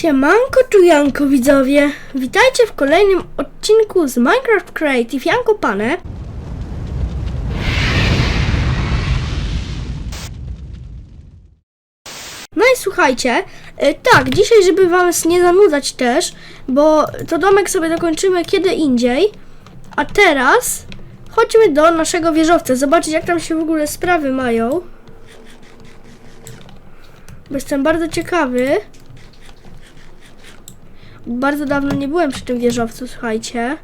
Siemanko tu Janko widzowie, witajcie w kolejnym odcinku z Minecraft Creative Janko Pane. No i słuchajcie, y, tak, dzisiaj żeby was nie zanudzać też, bo to domek sobie dokończymy kiedy indziej, a teraz chodźmy do naszego wieżowca, zobaczyć jak tam się w ogóle sprawy mają. Bo jestem bardzo ciekawy. Bardzo dawno nie byłem przy tym wieżowcu, słuchajcie.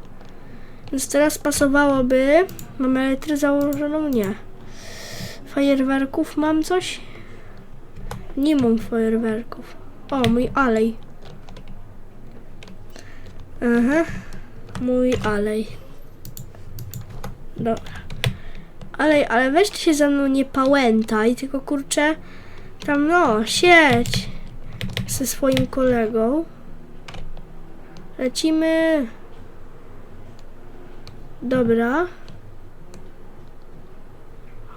Więc teraz pasowałoby. Mam elektry założoną? Nie. Fajerwerków mam coś? Nie mam fajerwerków. O, mój alej. Aha. Mój alej. Dobra. Alej, ale weź ty się ze mną nie pałętaj, tylko kurczę tam no, siedź ze swoim kolegą. Lecimy. Dobra.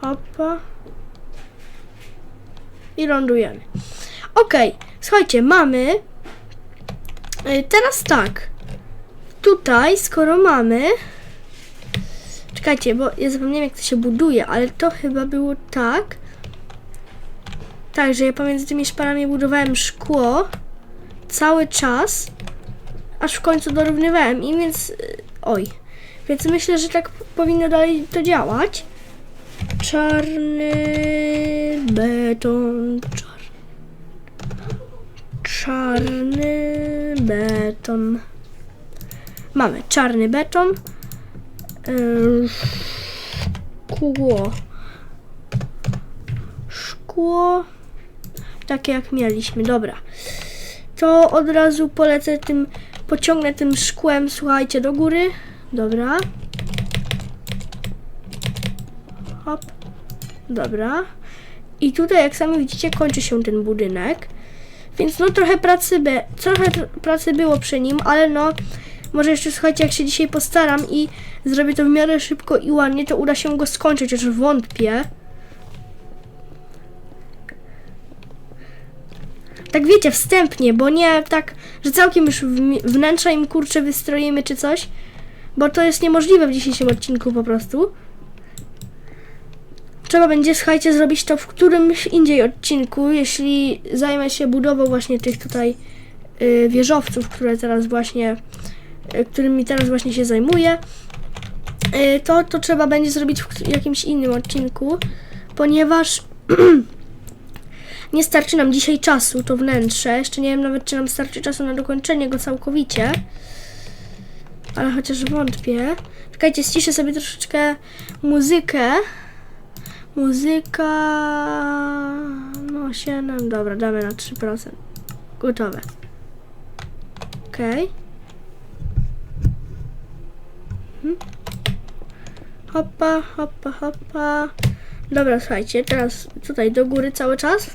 Hopa. I lądujemy. Okej, słuchajcie, mamy. y, Teraz tak. Tutaj, skoro mamy. Czekajcie, bo ja zapomniałem jak to się buduje, ale to chyba było tak. Tak, że ja pomiędzy tymi szparami budowałem szkło cały czas, aż w końcu dorównywałem im, więc... y, Oj. Więc myślę, że tak powinno dalej to działać. Czarny beton, czarny, czarny beton. Mamy czarny beton, yy, szkło, szkło, takie jak mieliśmy, dobra. To od razu polecę tym, pociągnę tym szkłem, słuchajcie, do góry. Dobra. Hop. Dobra. I tutaj, jak sami widzicie, kończy się ten budynek. Więc no trochę pracy, be, trochę tr- pracy było przy nim, ale no może jeszcze słuchajcie, jak się dzisiaj postaram i zrobię to w miarę szybko i ładnie, to uda się go skończyć, chociaż wątpię. Tak wiecie, wstępnie, bo nie tak, że całkiem już wnętrza im kurczę wystroimy czy coś, bo to jest niemożliwe w dzisiejszym odcinku po prostu. Trzeba będzie, słuchajcie, zrobić to w którymś indziej odcinku, jeśli zajmę się budową właśnie tych tutaj y, wieżowców, które teraz właśnie, y, którymi teraz właśnie się zajmuję. Y, to, to trzeba będzie zrobić w jakimś innym odcinku, ponieważ nie starczy nam dzisiaj czasu, to wnętrze. Jeszcze nie wiem nawet, czy nam starczy czasu na dokończenie go całkowicie. Ale chociaż wątpię. Czekajcie, ściszę sobie troszeczkę muzykę. Muzyka. No, 7. Dobra, damy na 3%. Gotowe. Okej. Mhm. Hopa, hopa, hopa. Dobra, słuchajcie, teraz tutaj do góry cały czas.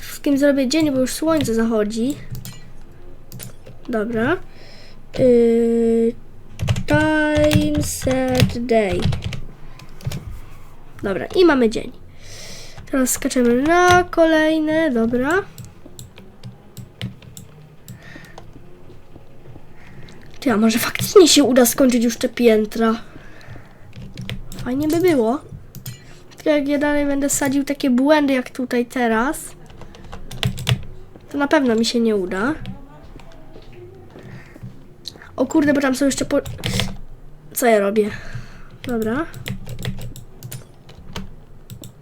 Wszystkim zrobię dzień, bo już słońce zachodzi. Dobra. Yy, time set day. Dobra, i mamy dzień. Teraz skaczemy na kolejne, dobra. Ty, a może faktycznie się uda skończyć już te piętra? Fajnie by było. Tylko jak ja dalej będę sadził takie błędy jak tutaj teraz, to na pewno mi się nie uda. O kurde, bo tam są jeszcze po... Co ja robię? Dobra.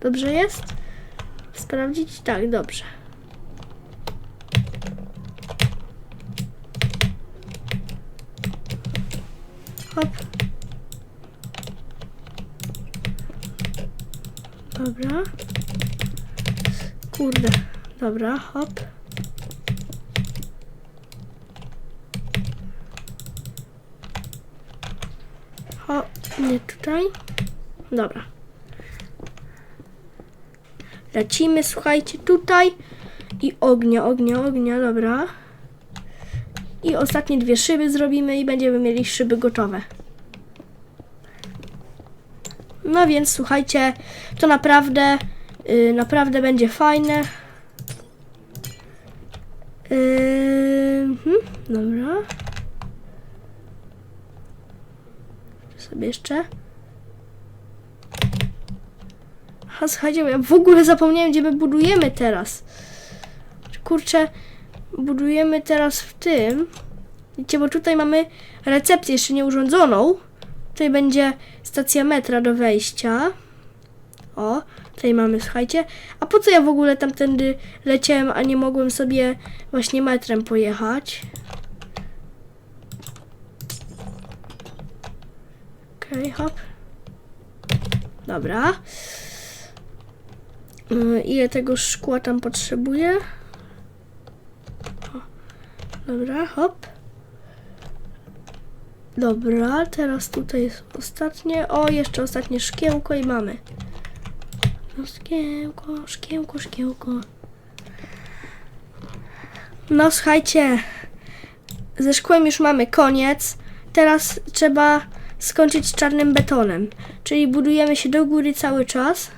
Dobrze jest? Sprawdzić? Tak, dobrze. Hop. Dobra. Kurde. Dobra, hop. O, nie tutaj. Dobra. Lecimy, słuchajcie, tutaj. I ognia, ognia, ognia, dobra. I ostatnie dwie szyby zrobimy i będziemy mieli szyby gotowe. No więc słuchajcie, to naprawdę, yy, naprawdę będzie fajne. Dobra. Sobie jeszcze. A słuchajcie, ja w ogóle zapomniałem, gdzie my budujemy teraz. Kurczę, budujemy teraz w tym. Widzicie, bo tutaj mamy recepcję jeszcze nie urządzoną. Tutaj będzie stacja metra do wejścia. O, tutaj mamy, słuchajcie. A po co ja w ogóle tamtędy leciałem, a nie mogłem sobie właśnie metrem pojechać? Okej, hop. Dobra. Y, Ile tego szkła tam potrzebuję? Dobra, hop. Dobra, teraz tutaj jest ostatnie. O, jeszcze ostatnie szkiełko i mamy. No, szkiełko, szkiełko, szkiełko. No słuchajcie, ze szkłem już mamy koniec. Teraz trzeba skończyć czarnym betonem. Czyli budujemy się do góry cały czas.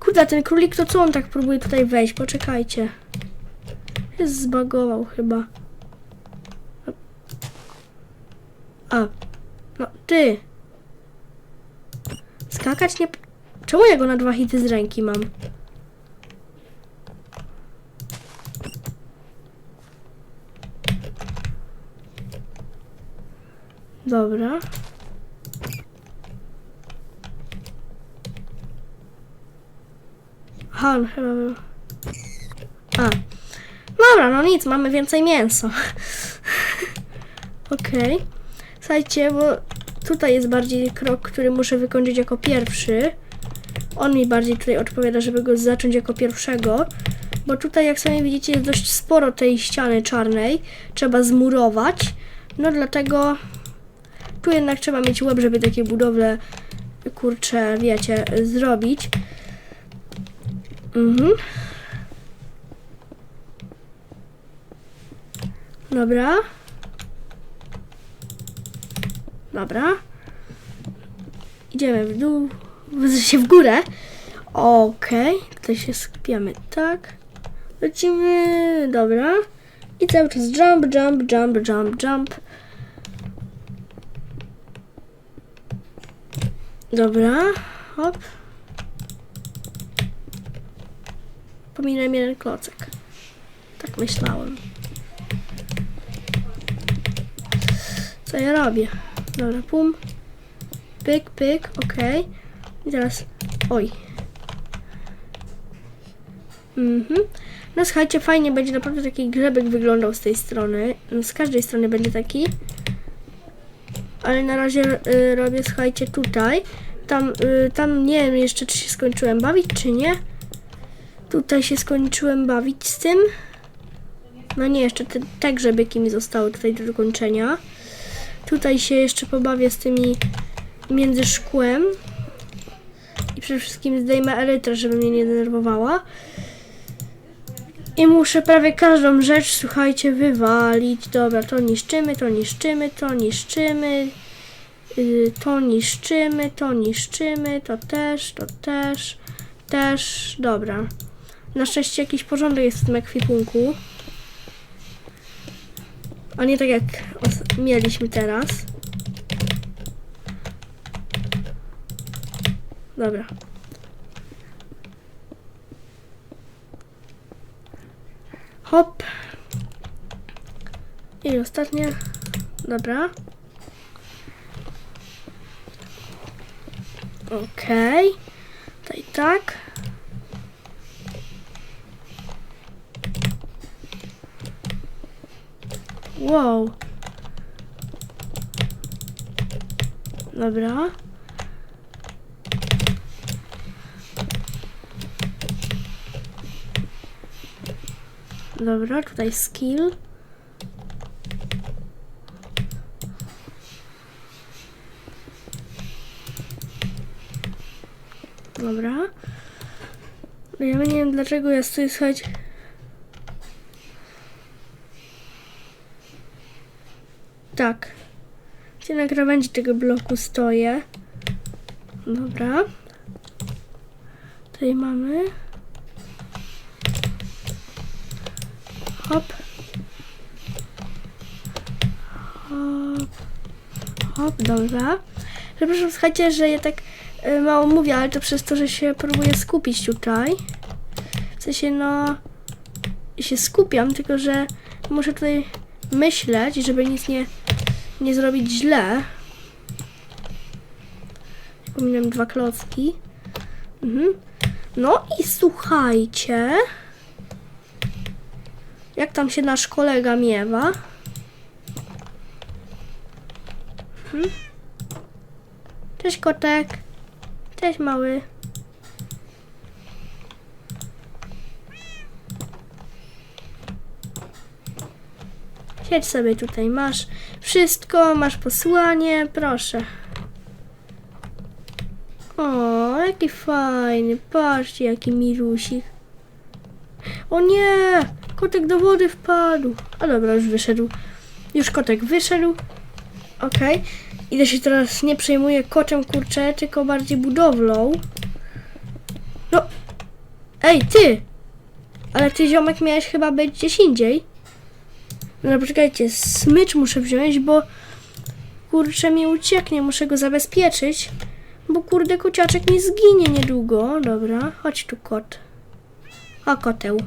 Kurde, ten królik to co on tak próbuje tutaj wejść? Poczekajcie. Jest zbagował chyba. A. No ty. Skakać nie... Czemu ja go na dwa hity z ręki mam? Dobra. Aha, on chyba był. A. Dobra, no nic, mamy więcej mięsa. Okej. Słuchajcie, bo tutaj jest bardziej krok, który muszę wykończyć jako pierwszy. On mi bardziej tutaj odpowiada, żeby go zacząć jako pierwszego. Bo tutaj, jak sami widzicie, jest dość sporo tej ściany czarnej. Trzeba zmurować. No dlatego jednak trzeba mieć łeb, żeby takie budowle, kurcze, wiecie, zrobić. Mhm. Dobra. Dobra. Idziemy w dół, się w górę. Okej, tutaj się skupiamy tak. Lecimy, dobra. I cały czas jump, jump, jump, jump, jump. Dobra, hop. Pominąłem jeden klocek. Tak myślałem. Co ja robię? Dobra, pum. Pyk, pyk, okej. I teraz, oj. Mhm. No słuchajcie, fajnie będzie naprawdę taki grzebek wyglądał z tej strony. Z każdej strony będzie taki. Ale na razie y, robię, słuchajcie, tutaj. Tam, y, tam nie wiem jeszcze, czy się skończyłem bawić, czy nie. Tutaj się skończyłem bawić z tym. No nie, jeszcze te, te grzebyki mi zostały tutaj do dokończenia. Tutaj się jeszcze pobawię z tymi między szkłem. I przede wszystkim zdejmę elytrę, żeby mnie nie denerwowała. I muszę prawie każdą rzecz, słuchajcie, wywalić. Dobra, to niszczymy, to niszczymy, to niszczymy. Yy, to niszczymy, to niszczymy, to też, to też, też. Dobra. Na szczęście jakiś porządek jest w tym ekwipunku. A nie tak jak mieliśmy teraz. Dobra. Hop. I ostatnie. Dobra. Okej. Tutaj tak. Wow. Dobra. Dobra, tutaj skill. Dobra. No Ja nie wiem dlaczego ja stoję słuchać. Tak. Gdzie na krawędzi tego bloku stoję. Dobra. Tutaj mamy. Hop. Hop. Hop, dobra. Przepraszam, słuchajcie, że ja tak y, mało mówię, ale to przez to, że się próbuję skupić tutaj. W sensie, no... się skupiam, tylko że muszę tutaj myśleć, żeby nic nie, nie zrobić źle. Pominąłem dwa klocki. Mhm. No i słuchajcie. Jak tam się nasz kolega miewa? Mhm. Cześć kotek. Cześć mały. Siedź sobie tutaj, masz wszystko, masz posłanie, proszę. O, jaki fajny, patrzcie jaki milusik. O nie, kotek do wody wpadł. A dobra, już wyszedł. Już kotek wyszedł. Okej. Idę się teraz nie przejmuję koczem kurczę, tylko bardziej budowlą. No. Ej, ty! Ale ty ziomek miałeś chyba być gdzieś indziej. No poczekajcie, smycz muszę wziąć, bo kurczę mi ucieknie, muszę go zabezpieczyć. Bo kurde kociaczek mi zginie niedługo. Dobra, chodź tu kot. O koteł.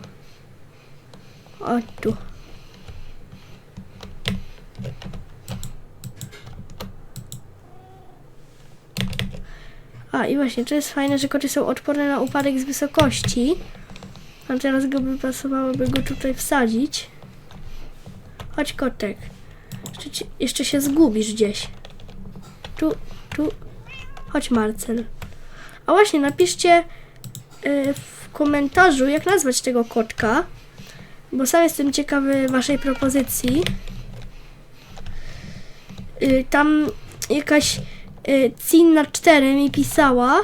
Chodź tu. A i właśnie, to jest fajne, że koty są odporne na upadek z wysokości. A teraz go by go tutaj wsadzić. Chodź kotek. Jeszcze, jeszcze się zgubisz gdzieś. Tu, tu. Chodź Marcel. A właśnie, napiszcie y, w komentarzu, jak nazwać tego kotka. Bo sam jestem ciekawy waszej propozycji. Y, tam jakaś y, Cinna 4 mi pisała,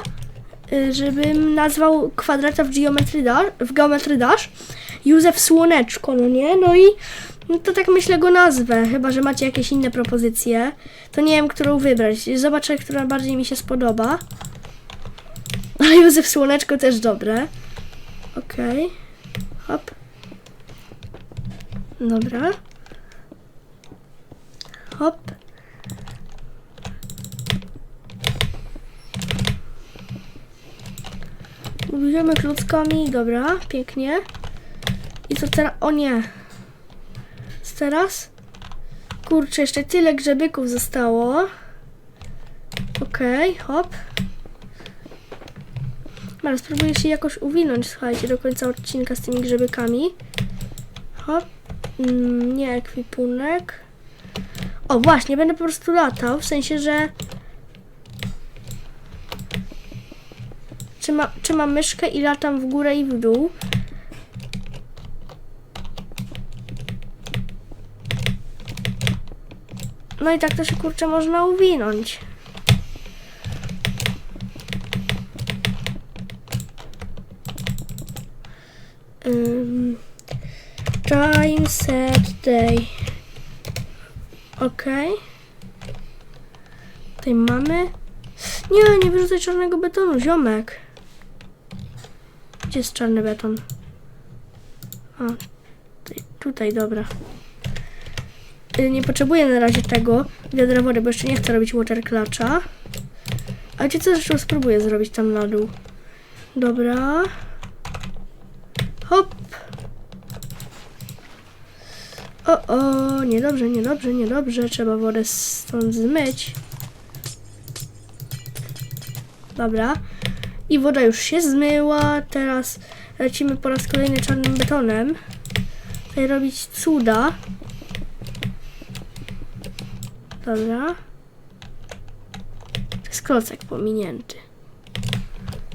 y, żebym nazwał kwadrata w Geometry Dash, w Geometry Józef Słoneczko, no nie? No i no to tak myślę go nazwę, chyba że macie jakieś inne propozycje. To nie wiem, którą wybrać. Zobaczę, która bardziej mi się spodoba. Ale Józef Słoneczko też dobre. Okej. Hop. Dobra. Hop. Budujemy klockami, dobra, pięknie. I co teraz? O nie. Co teraz? Kurczę, jeszcze tyle grzebyków zostało. Okej, hop. Ale spróbuję się jakoś uwinąć, słuchajcie, do końca odcinka z tymi grzebykami. Hop. Mm, nie ekwipunek. O, właśnie, będę po prostu latał, w sensie, że... Trzymam, trzymam myszkę i latam w górę i w dół. No i tak to się kurczę można uwinąć. Ym, time set day. Ok. Tutaj mamy. Nie, nie wyrzucaj czarnego betonu, ziomek. Gdzie jest czarny beton? A, tutaj, tutaj dobra. Y, Nie potrzebuję na razie tego wiadra wody, bo jeszcze nie chcę robić water clutcha. A wiecie co, zresztą spróbuję zrobić tam na dół. Dobra. Hop. O, o, niedobrze, niedobrze, niedobrze. Trzeba wodę stąd zmyć. Dobra. I woda już się zmyła. Teraz lecimy po raz kolejny czarnym betonem. Tutaj robić cuda. Dobra. To jest klocek pominięty.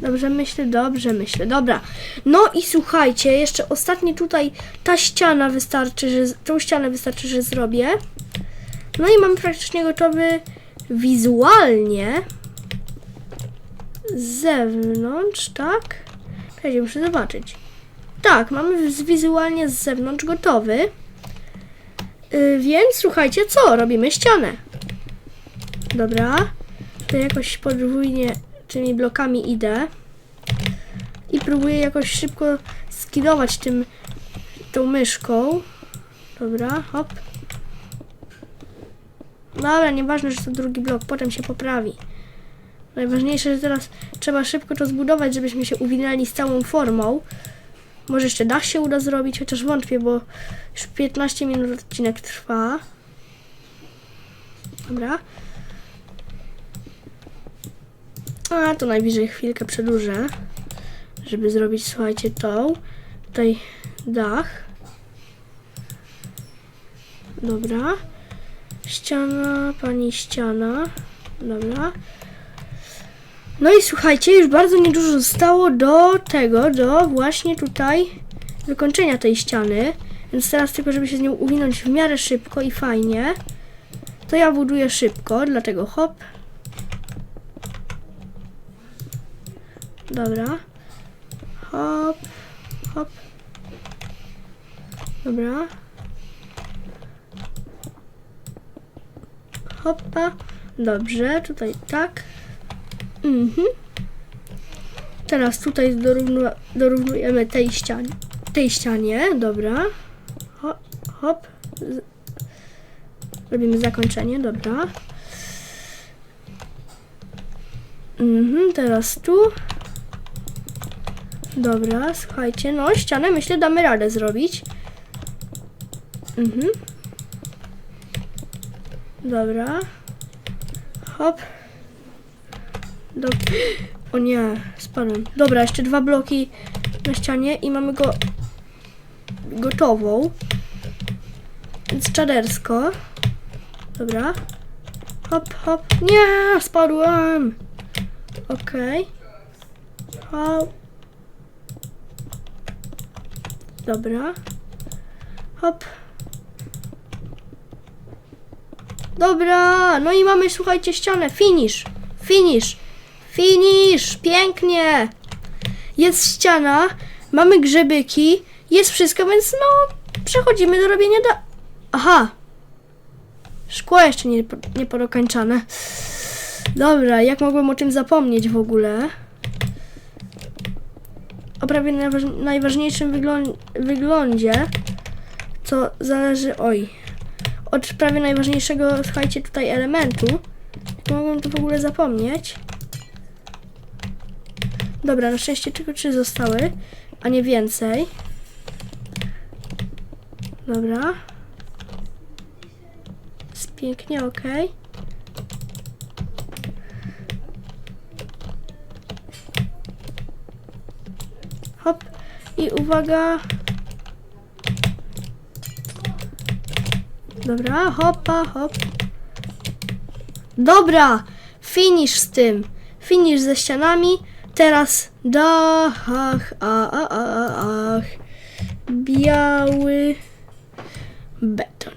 Dobrze myślę, dobrze myślę. Dobra. No i słuchajcie, jeszcze ostatnie tutaj ta ściana wystarczy, że tą ścianę wystarczy, że zrobię. No i mam praktycznie gotowy wizualnie z zewnątrz, tak? Czekajcie, muszę zobaczyć. Tak, mamy wizualnie z zewnątrz gotowy. Yy, więc słuchajcie, co? Robimy ścianę. Dobra. To jakoś podwójnie tymi blokami idę. I próbuję jakoś szybko skidować tym tą myszką. Dobra, hop. Dobra, nieważne, że to drugi blok, potem się poprawi. Najważniejsze, że teraz trzeba szybko to zbudować, żebyśmy się uwinęli z całą formą. Może jeszcze dach się uda zrobić, chociaż wątpię, bo już 15 minut odcinek trwa. Dobra. A, to najwyżej chwilkę przedłużę, żeby zrobić, słuchajcie, tą. Tutaj dach. Dobra. Ściana, pani ściana. Dobra. No i słuchajcie, już bardzo niedużo zostało do tego, do właśnie tutaj wykończenia tej ściany. Więc teraz tylko, żeby się z nią uwinąć w miarę szybko i fajnie, to ja buduję szybko, dlatego hop. Dobra. Hop, hop. Dobra. Hoppa. Dobrze, tutaj tak. Mhm. Teraz tutaj dorównu, dorównujemy tej ścianie. Tej ścianie, dobra. Hop, hop. Robimy zakończenie, dobra. Mhm, teraz tu. Dobra, słuchajcie, no ścianę myślę damy radę zrobić. Mhm. Dobra. Hop. Do... O nie, spadłem. Dobra, jeszcze dwa bloki na ścianie i mamy go gotową. Więc czadersko. Dobra. Hop, hop. Nie, spadłem. Okej. Hop. Dobra. Hop. Dobra, no i mamy, słuchajcie, ścianę. Finish. Finish. Finish. Pięknie. Jest ściana, mamy grzebyki, jest wszystko, więc no, przechodzimy do robienia da... Aha. Szkło jeszcze nie, nie. Dobra, jak mogłem o tym zapomnieć w ogóle? O prawie najważ- najważniejszym wyglą- wyglądzie, co zależy... Oj, od prawie najważniejszego, słuchajcie, tutaj elementu. Mogłem to w ogóle zapomnieć? Dobra, na szczęście tylko trzy zostały, a nie więcej. Dobra. Jest pięknie, ok. Hop. I uwaga. Dobra, hopa, hop. Dobra, finish z tym. Finish ze ścianami. Teraz dach, ach, a, a, a, ach. Biały beton.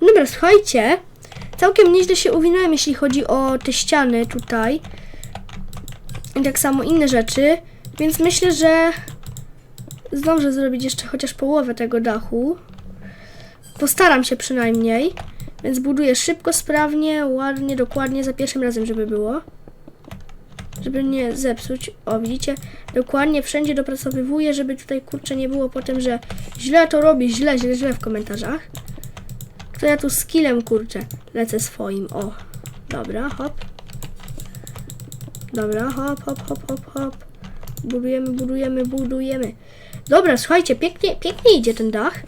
Dobra, słuchajcie. Całkiem nieźle się uwinąłem, jeśli chodzi o te ściany tutaj. I tak samo inne rzeczy. Więc myślę, że zdążę zrobić jeszcze chociaż połowę tego dachu. Postaram się przynajmniej. Więc buduję szybko, sprawnie, ładnie, dokładnie, za pierwszym razem, żeby było. Żeby nie zepsuć. O, widzicie? Dokładnie wszędzie dopracowywuję, żeby tutaj kurczę nie było potem, że źle to robi, źle, źle, źle w komentarzach. To ja tu skillem kurczę lecę swoim. O, dobra, hop. Dobra, hop, hop, hop, hop, hop. Budujemy, budujemy, budujemy. Dobra, słuchajcie, pięknie, pięknie idzie ten dach.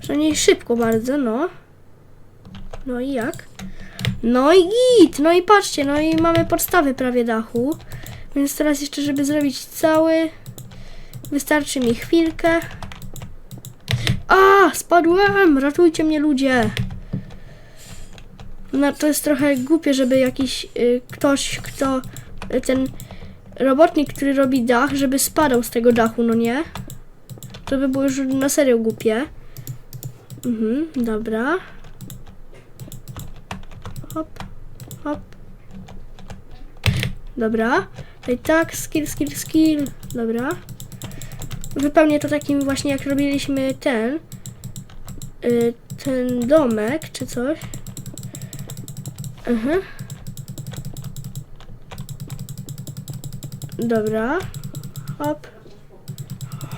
Przynajmniej szybko bardzo, no. No i jak? No i git! No i patrzcie, no i mamy podstawy prawie dachu. Więc teraz jeszcze, żeby zrobić cały, wystarczy mi chwilkę. A, spadłem! Ratujcie mnie ludzie! No to jest trochę głupie, żeby jakiś y, ktoś, kto y, ten robotnik, który robi dach, żeby spadał z tego dachu, no nie? To by było już na serio głupie. Mhm, dobra. Hop, hop. Dobra. I tak, skill, skill, skill. Dobra. Wypełnię to takim właśnie jak robiliśmy ten. Y, ten domek, czy coś. Mhm. Dobra. Hop.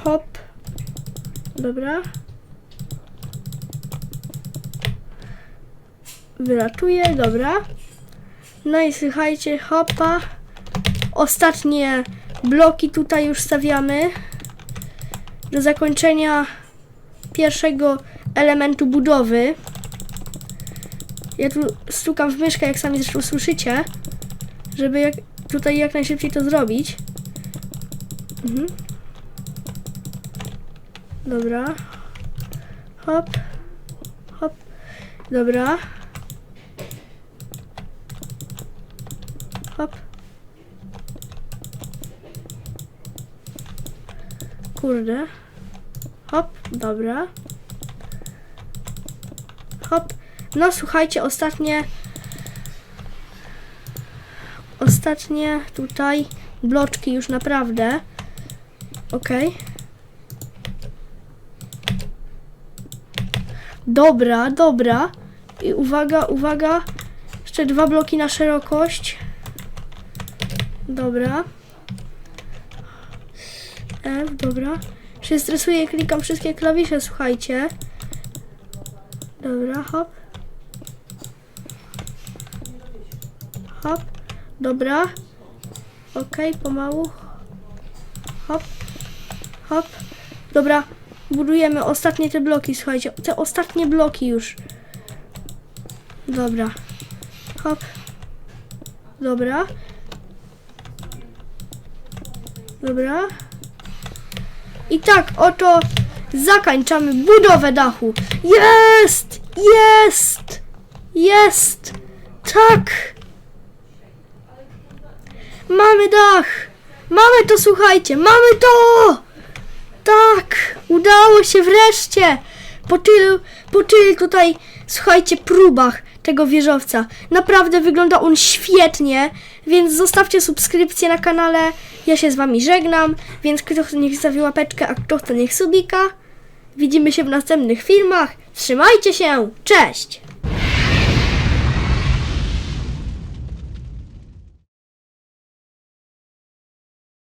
Hop. Dobra. wylatuje, dobra. No i słuchajcie, hopa. Ostatnie bloki tutaj już stawiamy. Do zakończenia pierwszego elementu budowy. Ja tu stukam w myszkę, jak sami zresztą słyszycie, żeby jak, tutaj jak najszybciej to zrobić. Mhm. Dobra. Hop. Hop. Dobra. Hop. Kurde. Hop, dobra. Hop. No słuchajcie, ostatnie. Ostatnie tutaj bloczki już naprawdę. Okej. Dobra, dobra. I uwaga, uwaga. Jeszcze dwa bloki na szerokość. Dobra. F, dobra. Się stresuję, klikam wszystkie klawisze, słuchajcie. Dobra, hop. Hop. Dobra. Okej, pomału. Hop. Hop. Dobra. Budujemy ostatnie te bloki, słuchajcie. Te ostatnie bloki już. Dobra. Hop. Dobra. Dobra. I tak oto zakończamy budowę dachu. Jest! Jest! Jest! Tak! Mamy dach! Mamy to, słuchajcie! Mamy to! Tak! Udało się wreszcie! Po tylu, po tylu tutaj, słuchajcie, próbach tego wieżowca. Naprawdę wygląda on świetnie, więc zostawcie subskrypcję na kanale. Ja się z wami żegnam, więc kto chce niech zostawi łapeczkę, a kto chce niech subika. Widzimy się w następnych filmach. Trzymajcie się! Cześć!